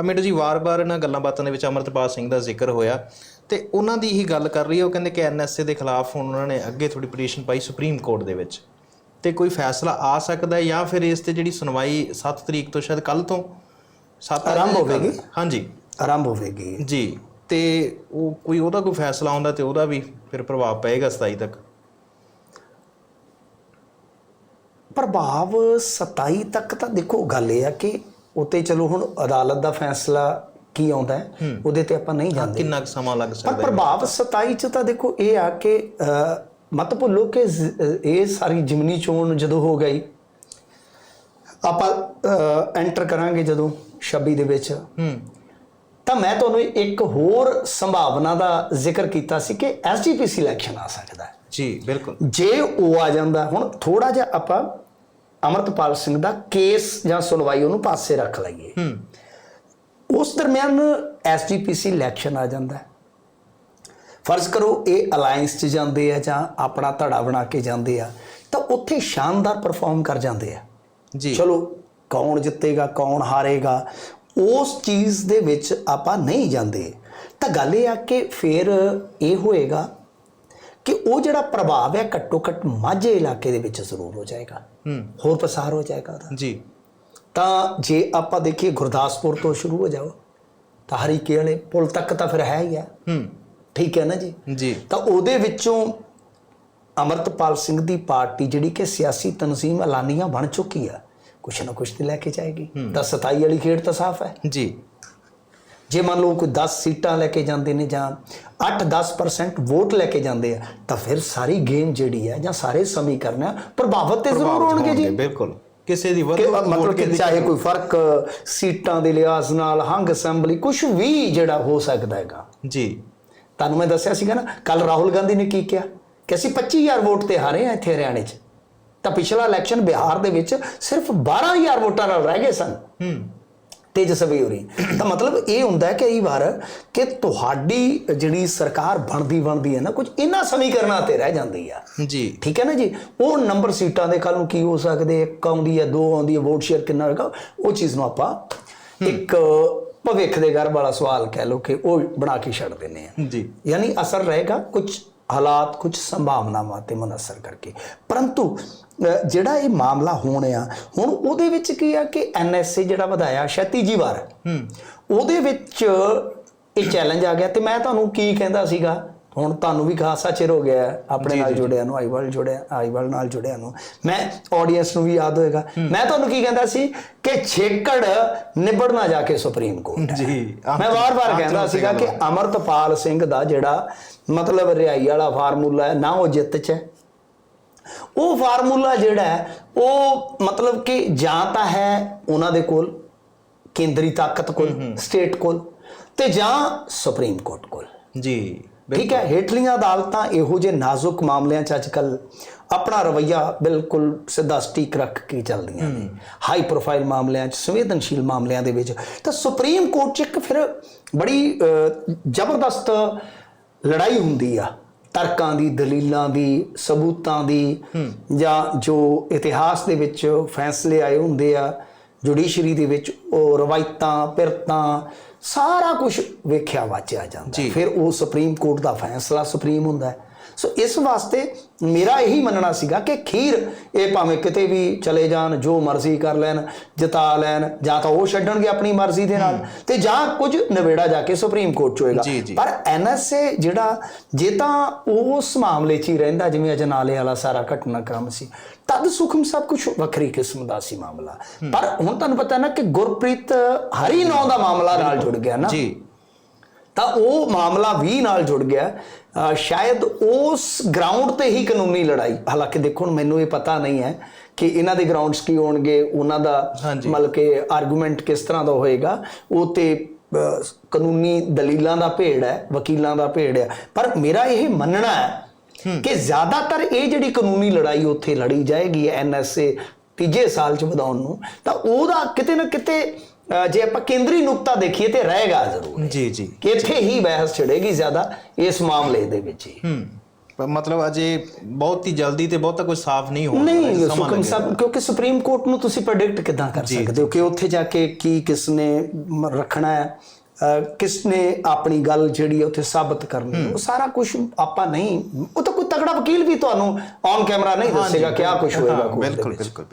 ਅਮਿਤ ਜੀ ਵਾਰ-ਵਾਰ ਇਹਨਾਂ ਗੱਲਾਂ ਬਾਤਾਂ ਦੇ ਵਿੱਚ ਅਮਰਤਪਾਲ ਸਿੰਘ ਦਾ ਜ਼ਿਕਰ ਹੋਇਆ ਤੇ ਉਹਨਾਂ ਦੀ ਹੀ ਗੱਲ ਕਰ ਰਹੀ ਹੈ ਉਹ ਕਹਿੰਦੇ ਕਿ ਐਨਐਸਏ ਦੇ ਖਿਲਾਫ ਹੁਣ ਉਹਨਾਂ ਨੇ ਅੱਗੇ ਥੋੜੀ ਪਟੀਸ਼ਨ ਪਾਈ ਸੁਪਰੀਮ ਕੋਰਟ ਦੇ ਵਿੱਚ। ਤੇ ਕੋਈ ਫੈਸਲਾ ਆ ਸਕਦਾ ਹੈ ਜਾਂ ਫਿਰ ਇਸ ਤੇ ਜਿਹੜੀ ਸੁਣਵਾਈ 7 ਤਰੀਕ ਤੋਂ ਸ਼ਾਇਦ ਕੱਲ ਤੋਂ 7 ਆਰੰਭ ਹੋਵੇਗੀ। ਹਾਂਜੀ। ਆਰੰਭ ਹੋਵੇਗੀ। ਜੀ ਤੇ ਉਹ ਕੋਈ ਉਹਦਾ ਕੋਈ ਫੈਸਲਾ ਆਉਂਦਾ ਤੇ ਉਹਦਾ ਵੀ ਫਿਰ ਪ੍ਰਭਾਵ ਪਏਗਾ 27 ਤੱਕ। ਪ੍ਰਭਾਵ 27 ਤੱਕ ਤਾਂ ਦੇਖੋ ਗੱਲ ਇਹ ਆ ਕਿ ਉਤੇ ਚਲੋ ਹੁਣ ਅਦਾਲਤ ਦਾ ਫੈਸਲਾ ਕੀ ਆਉਂਦਾ ਹੈ ਉਹਦੇ ਤੇ ਆਪਾਂ ਨਹੀਂ ਜਾਂਦੇ। ਕਿੰਨਾ ਕੁ ਸਮਾਂ ਲੱਗ ਪਰ ਸਕਦਾ ਹੈ? ਪ੍ਰਭਾਵ 27 ਚ ਤਾਂ ਦੇਖੋ ਇਹ ਆ ਕਿ ਮਤ ਭੁੱਲੋ ਕਿ ਇਹ ਸਾਰੀ ਜਿਮਨੀ ਚੋਣ ਜਦੋਂ ਹੋ ਗਈ ਆਪਾਂ ਐਂਟਰ ਕਰਾਂਗੇ ਜਦੋਂ 26 ਦੇ ਵਿੱਚ। ਹੂੰ। ਤਾਂ ਮੈਂ ਤੁਹਾਨੂੰ ਇੱਕ ਹੋਰ ਸੰਭਾਵਨਾ ਦਾ ਜ਼ਿਕਰ ਕੀਤਾ ਸੀ ਕਿ ਐਸਜੀਪੀਸੀ ਇਲੈਕਸ਼ਨ ਆ ਸਕਦਾ ਹੈ। ਜੀ ਬਿਲਕੁਲ। ਜੇ ਉਹ ਆ ਜਾਂਦਾ ਹੁਣ ਥੋੜਾ ਜਿਹਾ ਆਪਾਂ ਅਮਰਤਪਾਲ ਸਿੰਘ ਦਾ ਕੇਸ ਜਾਂ ਸੁਣਵਾਈ ਉਹਨੂੰ ਪਾਸੇ ਰੱਖ ਲਈਏ। ਹੂੰ। ਉਸ ਦਰਮਿਆਨ ਐਸਜੀਪੀਸੀ ਇਲੈਕਸ਼ਨ ਆ ਜਾਂਦਾ ਹੈ। ਫਰਜ਼ ਕਰੋ ਇਹ ਅਲਾਈਅੰਸ 'ਚ ਜਾਂਦੇ ਆ ਜਾਂ ਆਪਣਾ ਧੜਾ ਬਣਾ ਕੇ ਜਾਂਦੇ ਆ ਤਾਂ ਉੱਥੇ ਸ਼ਾਨਦਾਰ ਪਰਫਾਰਮ ਕਰ ਜਾਂਦੇ ਆ। ਜੀ। ਚਲੋ ਕੌਣ ਜਿੱਤੇਗਾ ਕੌਣ ਹਾਰੇਗਾ ਉਸ ਚੀਜ਼ ਦੇ ਵਿੱਚ ਆਪਾਂ ਨਹੀਂ ਜਾਂਦੇ। ਤਾਂ ਗੱਲ ਇਹ ਆ ਕਿ ਫਿਰ ਇਹ ਹੋਏਗਾ ਕਿ ਉਹ ਜਿਹੜਾ ਪ੍ਰਭਾਵ ਹੈ ਘੱਟੋ ਘੱਟ ਮਾਝੇ ਇਲਾਕੇ ਦੇ ਵਿੱਚ ਜ਼ਰੂਰ ਹੋ ਜਾਏਗਾ। ਹੂੰ। ਹੋਰ ਪਸਾਰ ਹੋ ਜਾਏਗਾ ਉਹਦਾ। ਜੀ। ਤਾਂ ਜੇ ਆਪਾਂ ਦੇਖੀਏ ਗੁਰਦਾਸਪੁਰ ਤੋਂ ਸ਼ੁਰੂ ਹੋ ਜਾਓ ਤਾਂ ਹਰੀਕੇ ਵਾਲੇ ਪੁਲ ਤੱਕ ਤਾਂ ਫਿਰ ਹੈ ਹੀ ਆ ਹੂੰ। ਠੀਕ ਹੈ ਨਾ ਜੀ? ਜੀ। ਤਾਂ ਉਹਦੇ ਵਿੱਚੋਂ ਅਮਰਤਪਾਲ ਸਿੰਘ ਦੀ ਪਾਰਟੀ ਜਿਹੜੀ ਕਿ ਸਿਆਸੀ ਤਨਜ਼ੀਮ ਐਲਾਨੀਆਂ ਬਣ ਚੁੱਕੀ ਆ ਕੁਛ ਨਾ ਕੁਛ ਤੇ ਲੈ ਕੇ ਜਾਏਗੀ। ਤਾਂ 27 ਵਾਲੀ ਖੇਡ ਤਾਂ ਸਾਫ਼ ਹੈ। ਜੀ। ਜੇ ਮੰਨ ਲਓ ਕੋਈ 10 ਸੀਟਾਂ ਲੈ ਕੇ ਜਾਂਦੇ ਨੇ ਜਾਂ 8-10% ਵੋਟ ਲੈ ਕੇ ਜਾਂਦੇ ਆ ਤਾਂ ਫਿਰ ਸਾਰੀ ਗੇਮ ਜਿਹੜੀ ਹੈ ਜਾਂ ਸਾਰੇ ਸਮੀਕਰਨ ਆ, ਪ੍ਰਭਾਵਿਤ ਤੇ ਜ਼ਰੂਰ ਹੋਣਗੇ ਜੀ। ਬਿਲਕੁਲ। ਕਿਸੇ ਦੀ ਵੱਧ ਮਤਲਬ ਕਿ ਚਾਹੇ ਕੋਈ ਫ਼ਰਕ ਸੀਟਾਂ ਦੇ ਲਿਹਾਜ਼ ਨਾਲ ਹੰਗ ਅਸੈਂਬਲੀ ਕੁਝ ਵੀ ਜਿਹੜਾ ਹੋ ਸਕਦਾ ਹੈਗਾ। ਜੀ। ਤੁਹਾਨੂੰ ਮੈਂ ਦੱਸਿਆ ਸੀਗਾ ਨਾ ਕੱਲ ਰਾਹੁਲ ਗਾਂਧੀ ਨੇ ਕੀ ਕਿਹਾ? ਕਿ ਅਸੀਂ 25000 ਵੋਟ ਤੇ ਹਾਰੇ ਆ ਇੱਥੇ ਹਰਿਆਣੇ 'ਚ। ਤਾਂ ਪਿਛਲਾ ਇਲੈਕਸ਼ਨ ਬਿਹਾਰ ਦੇ ਵਿੱਚ ਸਿਰਫ 12000 ਵੋਟਾਂ ਨਾਲ ਰਹਿ ਗਏ ਸਨ। ਹੂੰ। ਤੇਜਸਵੀ ਹੋਰੀ ਤਾਂ ਮਤਲਬ ਇਹ ਹੁੰਦਾ ਹੈ ਕਿ ਕਈ ਵਾਰ ਕਿ ਤੁਹਾਡੀ ਜਿਹੜੀ ਸਰਕਾਰ ਬਣਦੀ ਬਣਦੀ ਹੈ ਨਾ ਕੁਝ ਇਹਨਾਂ ਸਮੀਕਰਨਾਂ ਤੇ ਰਹਿ ਜਾਂਦੀ ਆ। ਜੀ। ਠੀਕ ਹੈ ਨਾ ਜੀ? ਉਹ ਨੰਬਰ ਸੀਟਾਂ ਦੇ ਕੱਲ ਨੂੰ ਕੀ ਹੋ ਸਕਦੇ ਇੱਕ ਆਉਂਦੀ ਹੈ ਦੋ ਆਉਂਦੀ ਹੈ ਵੋਟ ਸ਼ੇਅਰ ਕਿੰਨਾ ਹੋਏਗਾ ਉਹ ਚੀਜ਼ ਨੂੰ ਆਪਾਂ ਇੱਕ ਭਵਿੱਖ ਦੇ ਘਰ ਵਾਲਾ ਸਵਾਲ ਕਹਿ ਲਓ ਕਿ ਉਹ ਬਣਾ ਕੇ ਛੱਡ ਦਿੰਨੇ ਆ। ਜੀ। ਯਾਨੀ ਅਸਰ ਰਹੇਗਾ ਕੁਝ ਹਾਲਾਤ ਕੁਝ ਸੰਭਾਵਨਾਵਾਂ ਤੇ ਮਨਸਰ ਕਰਕੇ। ਪਰੰਤੂ ਜਿਹੜਾ ਇਹ ਮਾਮਲਾ ਹੋਣ ਆ ਹੁਣ ਉਹਦੇ ਵਿੱਚ ਕੀ ਆ ਕਿ ਐਨਐਸਏ ਜਿਹੜਾ ਵਧਾਇਆ ਸ਼ਾਇਦ ਤੀਜੀ ਵਾਰ। ਹੂੰ। ਉਹਦੇ ਵਿੱਚ ਇਹ ਚੈਲੰਜ ਆ ਗਿਆ ਤੇ ਮੈਂ ਤੁਹਾਨੂੰ ਕੀ ਕਹਿੰਦਾ ਸੀਗਾ? ਹੁਣ ਤੁਹਾਨੂੰ ਵੀ ਖਾਸਾ ਚਿਰ ਹੋ ਗਿਆ ਆਪਣੇ ਨਾਲ ਜੁੜਿਆ ਨੂੰ ਆਈਵਾਲ ਜੁੜਿਆ ਆਈਵਾਲ ਨਾਲ ਜੁੜਿਆ ਨੂੰ। ਮੈਂ ਆਡੀਅנס ਨੂੰ ਵੀ ਯਾਦ ਹੋਏਗਾ। ਮੈਂ ਤੁਹਾਨੂੰ ਕੀ ਕਹਿੰਦਾ ਸੀ ਕਿ ਛੇਕੜ ਨਿਬੜਨਾ ਜਾ ਕੇ ਸੁਪਰੀਮ ਕੋਰਟ। ਜੀ ਮੈਂ ਵਾਰ-ਵਾਰ ਕਹਿੰਦਾ ਸੀਗਾ ਕਿ ਅਮਰਤਪਾਲ ਸਿੰਘ ਦਾ ਜਿਹੜਾ ਮਤਲਬ ਰਿਹਾਈ ਵਾਲਾ ਫਾਰਮੂਲਾ ਹੈ ਨਾ ਉਹ ਜਿੱਤ ਚ ਹੈ। ਉਹ ਫਾਰਮੂਲਾ ਜਿਹੜਾ ਹੈ ਉਹ ਮਤਲਬ ਕਿ ਜਾਂ ਤਾਂ ਹੈ ਉਹਨਾਂ ਦੇ ਕੋਲ ਕੇਂਦਰੀ ਤਾਕਤ ਕੋਲ ਸਟੇਟ ਕੋਲ ਤੇ ਜਾਂ ਸੁਪਰੀਮ ਕੋਰਟ ਕੋਲ। ਜੀ। ਠੀਕ ਹੈ ਹੇਠਲੀਆਂ ਅਦਾਲਤਾਂ ਇਹੋ ਜਿਹੇ ਨਾਜ਼ੁਕ ਮਾਮਲਿਆਂ 'ਚ ਅੱਜਕੱਲ ਆਪਣਾ ਰਵਈਆ ਬਿਲਕੁਲ ਸਿੱਧਾ ਸਟੀਕ ਰੱਖ ਕੇ ਚੱਲਦੀਆਂ ਨੇ। ਹਾਈ ਪ੍ਰੋਫਾਈਲ ਮਾਮਲਿਆਂ 'ਚ ਸੰਵੇਦਨਸ਼ੀਲ ਮਾਮਲਿਆਂ ਦੇ ਵਿੱਚ। ਤਾਂ ਸੁਪਰੀਮ ਕੋਰਟ 'ਚ ਇੱਕ ਫਿਰ ਬੜੀ ਜ਼ਬਰਦਸਤ ਲੜਾਈ ਹੁੰਦੀ ਆ। ਤਰਕਾਂ ਦੀ ਦਲੀਲਾਂ ਦੀ ਸਬੂਤਾਂ ਦੀ ਜਾਂ ਜੋ ਇਤਿਹਾਸ ਦੇ ਵਿੱਚ ਫੈਸਲੇ ਆਏ ਹੁੰਦੇ ਆ ਜੁਡੀਸ਼ਰੀ ਦੇ ਵਿੱਚ ਉਹ ਰਵਾਇਤਾਂ ਪਿਰਤਾਂ ਸਾਰਾ ਕੁਝ ਵੇਖਿਆ ਵਾਚਿਆ ਜਾਂਦਾ। ਫਿਰ ਉਹ ਸੁਪਰੀਮ ਕੋਰਟ ਦਾ ਫੈਸਲਾ ਸੁਪਰੀਮ ਹੁੰਦਾ ਹੈ ਸੋ ਇਸ ਵਾਸਤੇ ਮੇਰਾ ਇਹੀ ਮੰਨਣਾ ਸੀਗਾ ਕਿ ਖੀਰ ਇਹ ਭਾਵੇਂ ਕਿਤੇ ਵੀ ਚਲੇ ਜਾਣ ਜੋ ਮਰਜ਼ੀ ਕਰ ਲੈਣ ਜਿਤਾ ਲੈਣ ਜਾਂ ਤਾਂ ਉਹ ਛੱਡਣਗੇ ਆਪਣੀ ਮਰਜ਼ੀ ਦੇ ਨਾਲ ਤੇ ਜਾਂ ਕੁਝ ਨਵੇੜਾ ਜਾ ਕੇ ਸੁਪਰੀਮ ਕੋਰਟ ਚ ਹੋਏਗਾ। ਪਰ ਐਨਐਸਏ ਜਿਹੜਾ ਜੇ ਤਾਂ ਉਸ ਮਾਮਲੇ 'ਚ ਹੀ ਰਹਿੰਦਾ ਜਿਵੇਂ ਅਜਨਾਲੇ ਵਾਲਾ ਸਾਰਾ ਘਟਨਾਕ੍ਰਮ ਸੀ ਤਦ ਸੁਖਮ ਸਭ ਕੁਝ ਵੱਖਰੀ ਕਿਸਮ ਦਾ ਸੀ ਮਾਮਲਾ। ਪਰ ਹੁਣ ਤੁਹਾਨੂੰ ਪਤਾ ਨਾ ਕਿ ਗੁਰਪ੍ਰੀਤ ਹਰੀ ਨੌ ਦਾ ਮਾਮਲਾ ਨਾਲ ਜੁੜ ਗਿਆ ਨਾ। ਜੀ। ਤਾਂ ਉਹ ਮਾਮਲਾ ਵੀ ਨਾਲ ਜੁੜ ਗਿਆ। ਸ਼ਾਇਦ ਉਸ ਗਰਾਊਂਡ ਤੇ ਹੀ ਕਾਨੂੰਨੀ ਲੜਾਈ। ਹਾਲਾਂਕਿ ਦੇਖੋ ਮੈਨੂੰ ਇਹ ਪਤਾ ਨਹੀਂ ਹੈ ਕਿ ਇਹਨਾਂ ਦੇ ਗਰਾਊਂਡਸ ਕੀ ਹੋਣਗੇ ਉਹਨਾਂ ਦਾ। ਮਤਲਬ ਕਿ ਆਰਗੂਮੈਂਟ ਕਿਸ ਤਰ੍ਹਾਂ ਦਾ ਹੋਏਗਾ। ਉਹ ਤੇ ਕਾਨੂੰਨੀ ਦਲੀਲਾਂ ਦਾ ਭੇੜ ਹੈ ਵਕੀਲਾਂ ਦਾ ਭੇੜ ਹੈ। ਪਰ ਮੇਰਾ ਇਹ ਮੰਨਣਾ ਹੈ ਕਿ ਜ਼ਿਆਦਾਤਰ ਇਹ ਜਿਹੜੀ ਕਾਨੂੰਨੀ ਲੜਾਈ ਉੱਥੇ ਲੜੀ ਜਾਏਗੀ ਐਨਐਸਏ ਤੀਜੇ ਸਾਲ ਚ ਵਧਾਉਣ ਨੂੰ ਤਾਂ ਉਹਦਾ ਕਿਤੇ ਨਾ ਕਿਤੇ ਜੇ ਆਪਾਂ ਕੇਂਦਰੀ ਨੁਕਤਾ ਦੇਖੀਏ ਤੇ ਰਹੇਗਾ ਜ਼ਰੂਰ। ਜੀ ਜੀ। ਕਿ ਇੱਥੇ ਹੀ ਬਹਿਸ ਛਿੜੇਗੀ ਜ਼ਿਆਦਾ ਇਸ ਮਾਮਲੇ ਦੇ ਵਿੱਚ ਹੀ। ਹੂੰ। ਪਰ ਮਤਲਬ ਅਜੇ ਬਹੁਤ ਹੀ ਜਲਦੀ ਤੇ ਬਹੁਤਾ ਕੁਝ ਸਾਫ਼ ਨਹੀਂ ਹੋ ਨਹੀਂ ਸਮਾਂ ਸੁਖਮ। ਸਾਹਿਬ ਕਿਉਂਕਿ ਸੁਪਰੀਮ ਕੋਰਟ ਨੂੰ ਤੁਸੀਂ ਪ੍ਰੈਡਿਕਟ ਕਿਦਾਂ ਕਰ ਸਕਦੇ ਹੋ? ਕਿ ਉੱਥੇ ਜਾ ਕੇ ਕੀ ਕਿਸ ਨੇ ਰੱਖਣਾ ਹੈ? ਕਿਸ ਨੇ ਆਪਣੀ ਗੱਲ ਜਿਹੜੀ ਉੱਥੇ ਸਾਬਤ ਕਰਨੀ। ਉਹ ਸਾਰਾ ਕੁਝ ਆਪਾਂ ਨਹੀਂ ਉਹ ਤਾਂ ਕੋਈ ਤਗੜਾ ਵਕੀਲ ਵੀ ਤੁਹਾਨੂੰ ਔਨ ਕੈਮਰਾ ਨਹੀਂ ਦੱਸੇਗਾ ਕਿ ਆ ਕੁਝ ਹੋਏਗਾ। ਬਿਲਕੁਲ ਬਿਲਕੁਲ।